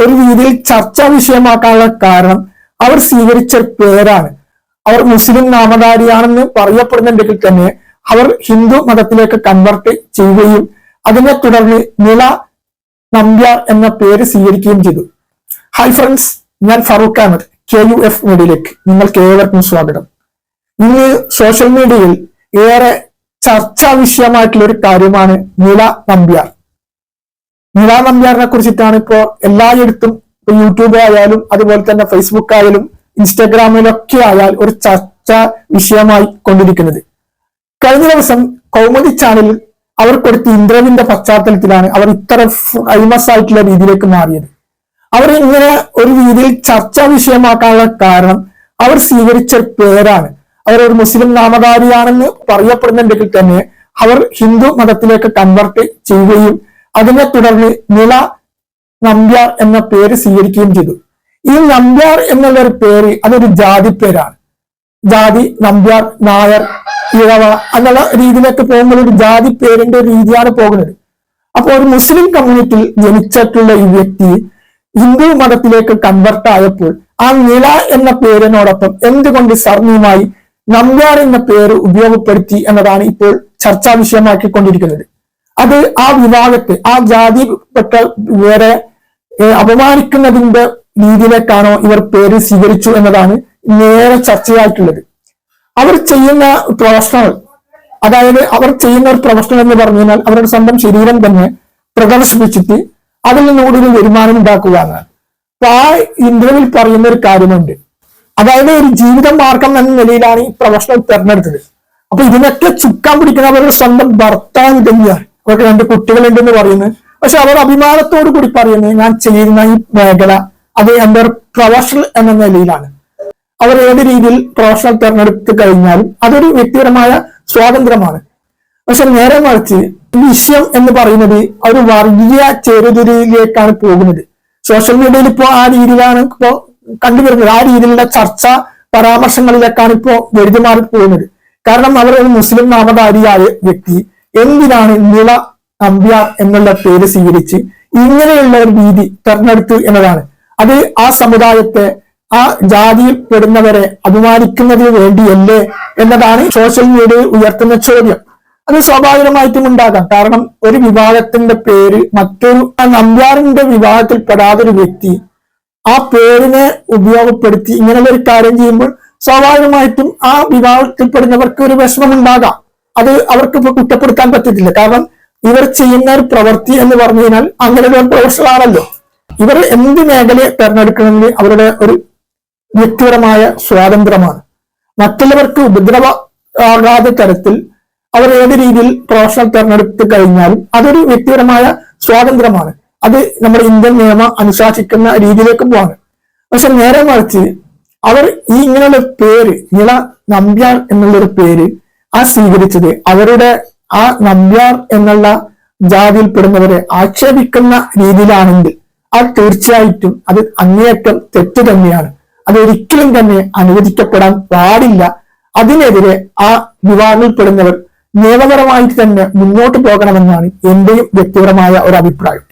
ഒരു രീതിയിൽ ചർച്ചാ വിഷയമാക്കാനുള്ള കാരണം അവർ സ്വീകരിച്ച പേരാണ്. അവർ മുസ്ലിം നാമധാരിയാണെന്ന് പറയപ്പെടുന്നുണ്ടെങ്കിൽ തന്നെ അവർ ഹിന്ദു മതത്തിലേക്ക് കൺവെർട്ട് ചെയ്യുകയും അതിനെ തുടർന്ന് നില നമ്പ്യാർ എന്ന പേര് സ്വീകരിക്കുകയും ചെയ്തു. ഹൈ ഫ്രണ്ട്സ് ഞാൻ Farooq Ahmed K U F മീഡിയയിലേക്ക് നിങ്ങൾക്ക് ഏവർക്കും സ്വാഗതം. ഇന്ന് സോഷ്യൽ മീഡിയയിൽ ഏറെ ചർച്ചാ വിഷയമായിട്ടുള്ള ഒരു കാര്യമാണ് നില നമ്പ്യാർ. നില നമ്പ്യാറിനെ കുറിച്ചിട്ടാണ് ഇപ്പോ എല്ലായിടത്തും ഇപ്പൊ യൂട്യൂബ് ആയാലും അതുപോലെ തന്നെ ഫേസ്ബുക്ക് ആയാലും ഇൻസ്റ്റാഗ്രാമിലൊക്കെ ആയാൽ ഒരു ചർച്ച വിഷയമായി കൊണ്ടിരിക്കുന്നത്. കഴിഞ്ഞ ദിവസം കൗമുദി ചാനലിൽ അവർ കൊടുത്ത ഇന്ദ്രവിന്റെ പശ്ചാത്തലത്തിലാണ് അവർ ഇത്ര ഫേമസ് ആയിട്ടുള്ള രീതിയിലേക്ക് മാറിയത്. അവർ ഇങ്ങനെ ഒരു രീതിയിൽ ചർച്ചാ വിഷയമാക്കാനുള്ള കാരണം അവർ സ്വീകരിച്ച പേരാണ്. അവർ ഒരു മുസ്ലിം നാമധാരിയാണെന്ന് പറയപ്പെടുന്നുണ്ടെങ്കിൽ തന്നെ അവർ ഹിന്ദു മതത്തിലേക്ക് കൺവെർട്ട് ചെയ്യുകയും അതിനെ തുടർന്ന് നില നമ്പ്യാർ എന്ന പേര് സ്വീകരിക്കുകയും ചെയ്തു. ഈ നമ്പ്യാർ എന്നുള്ള ഒരു പേര് അതൊരു ജാതി പേരാണ്. ജാതി നമ്പ്യാർ നായർ ഇഴവ എന്നുള്ള രീതിയിലേക്ക് പോകുമ്പോൾ ഒരു ജാതി പേരിന്റെ രീതിയാണ് പോകുന്നത്. അപ്പോൾ ഒരു മുസ്ലിം കമ്മ്യൂണിറ്റിയിൽ ജനിച്ചിട്ടുള്ള ഈ വ്യക്തി ഹിന്ദു മതത്തിലേക്ക് കൺവെർട്ട് ആയപ്പോൾ ആ നില എന്ന പേരിനോടൊപ്പം എന്തുകൊണ്ട് സർണിയുമായി നമ്പ്യാർ എന്ന പേര് ഉപയോഗപ്പെടുത്തി എന്നതാണ് ഇപ്പോൾ ചർച്ചാ വിഷയമാക്കിക്കൊണ്ടിരിക്കുന്നത്. അത് ആ വിഭാഗത്തെ ആ ജാതിപ്പെട്ട ഏഹ്, അപമാനിക്കുന്നതിന്റെ രീതിയിലേക്കാണോ ഇവർ പേര് സ്വീകരിച്ചു എന്നതാണ് നേരെ ചർച്ചയായിട്ടുള്ളത്. അവർ ചെയ്യുന്ന പ്രവർത്തനങ്ങൾ അതായത് അവർ ചെയ്യുന്ന ഒരു പ്രവർത്തനം എന്ന് പറഞ്ഞു കഴിഞ്ഞാൽ അവരുടെ സ്വന്തം ശരീരം തന്നെ പ്രദർശിപ്പിച്ചിട്ട് അതിൽ നിന്നുകൂടി ഒരു വരുമാനം ഉണ്ടാക്കുക എന്നാണ്. അപ്പൊ ആ ഇന്ത്യയിൽ പറയുന്ന ഒരു കാര്യമുണ്ട്. അതായത് ഒരു ജീവിത മാർഗം എന്ന നിലയിലാണ് ഈ പ്രൊഫഷണൽ തെരഞ്ഞെടുത്തത്. അപ്പൊ ഇതിനൊക്കെ ചുക്കാൻ പിടിക്കുന്ന അവരുടെ സ്വന്തം ഭർത്താവ് തന്നെയാണ്. അവർക്ക് രണ്ട് കുട്ടികളുണ്ടെന്ന് പറയുന്നത്. പക്ഷെ അവർ അഭിമാനത്തോടു കൂടി പറയുന്നത് ഞാൻ ചെയ്യുന്ന ഈ മേഖല അത് ഒരു പ്രൊഫഷണൽ എന്ന നിലയിലാണ്. അവർ ഏത് രീതിയിൽ പ്രൊഫഷണൽ തെരഞ്ഞെടുത്ത് കഴിഞ്ഞാലും അതൊരു വ്യക്തിപരമായ സ്വാതന്ത്ര്യമാണ്. പക്ഷെ നേരെ മറിച്ച് വിഷയം എന്ന് പറയുന്നത് ഒരു വർഗീയ ചേരുതിരിയിലേക്കാണ് പോകുന്നത്. സോഷ്യൽ മീഡിയയിൽ ഇപ്പോൾ ആ രീതിയിലാണ് ഇപ്പോൾ കണ്ടുവരുന്നത്. ആ രീതിയിലുള്ള ചർച്ച പരാമർശങ്ങളിലേക്കാണ് ഇപ്പോൾ വെഴുതി മാറി പോകുന്നത് കാരണം അവർ ഒരു മുസ്ലിം നാമധാരിയായ വ്യക്തി എന്തിനാണ് നിള നമ്പ്യാർ എന്നുള്ള പേര് സ്വീകരിച്ച് ഇങ്ങനെയുള്ള ഒരു രീതി തെരഞ്ഞെടുത്തു എന്നതാണ്. അത് ആ സമുദായത്തെ ആ ജാതിയിൽ പെടുന്നവരെ അപമാനിക്കുന്നതിന് വേണ്ടിയല്ലേ എന്നതാണ് സോഷ്യൽ മീഡിയയിൽ ഉയർത്തുന്ന ചോദ്യം. അത് സ്വാഭാവികമായിട്ടും ഉണ്ടാകാം. കാരണം ഒരു വിവാഹത്തിന്റെ പേര് മറ്റൊരു ആ നമ്പ്യാറിന്റെ വിഭാഗത്തിൽ പെടാതൊരു വ്യക്തി ആ പേരിനെ ഉപയോഗപ്പെടുത്തി ഇങ്ങനെയുള്ള ഒരു കാര്യം ചെയ്യുമ്പോൾ സ്വാഭാവികമായിട്ടും ആ വിഭാഗത്തിൽപ്പെടുന്നവർക്ക് ഒരു വിഷമം ഉണ്ടാകാം. അത് അവർക്ക് കുറ്റപ്പെടുത്താൻ പറ്റത്തില്ല. കാരണം ഇവർ ചെയ്യുന്ന ഒരു പ്രവൃത്തി എന്ന് പറഞ്ഞു കഴിഞ്ഞാൽ അങ്ങനെ ഒരു പ്രൊഫഷണലാണല്ലോ ഇവർ എന്ത് മേഖലയെ തെരഞ്ഞെടുക്കണമെങ്കിൽ അവരുടെ ഒരു വ്യക്തിപരമായ സ്വാതന്ത്ര്യമാണ്. മറ്റുള്ളവർക്ക് ഉപദ്രവ ആകാതെ തരത്തിൽ അവർ ഏത് രീതിയിൽ പ്രൊഫഷണൽ തെരഞ്ഞെടുത്ത് കഴിഞ്ഞാലും അതൊരു വ്യക്തിപരമായ സ്വാതന്ത്ര്യമാണ്. അത് നമ്മുടെ ഇന്ത്യൻ നിയമം അനുശാസിക്കുന്ന രീതിയിലേക്ക് പോവാണ്. പക്ഷെ നേരെ മറിച്ച് അവർ ഈ ഇങ്ങനെയുള്ള പേര് നില നമ്പ്യാർ എന്നുള്ളൊരു പേര് ആ സ്വീകരിച്ചത് അവരുടെ ആ നമ്പ്യാർ എന്നുള്ള ജാതിയിൽപ്പെടുന്നവരെ ആക്ഷേപിക്കുന്ന രീതിയിലാണെങ്കിൽ അത് തീർച്ചയായിട്ടും അത് അങ്ങേയറ്റം തെറ്റ് തന്നെയാണ്. അത് ഒരിക്കലും തന്നെ അനുവദിക്കപ്പെടാൻ പാടില്ല. അതിനെതിരെ ആ വിഭാഗത്തിൽപ്പെടുന്നവർ നിയമപരമായിട്ട് തന്നെ മുന്നോട്ട് പോകണമെന്നാണ് എന്റെയും വ്യക്തിപരമായ ഒരു അഭിപ്രായം.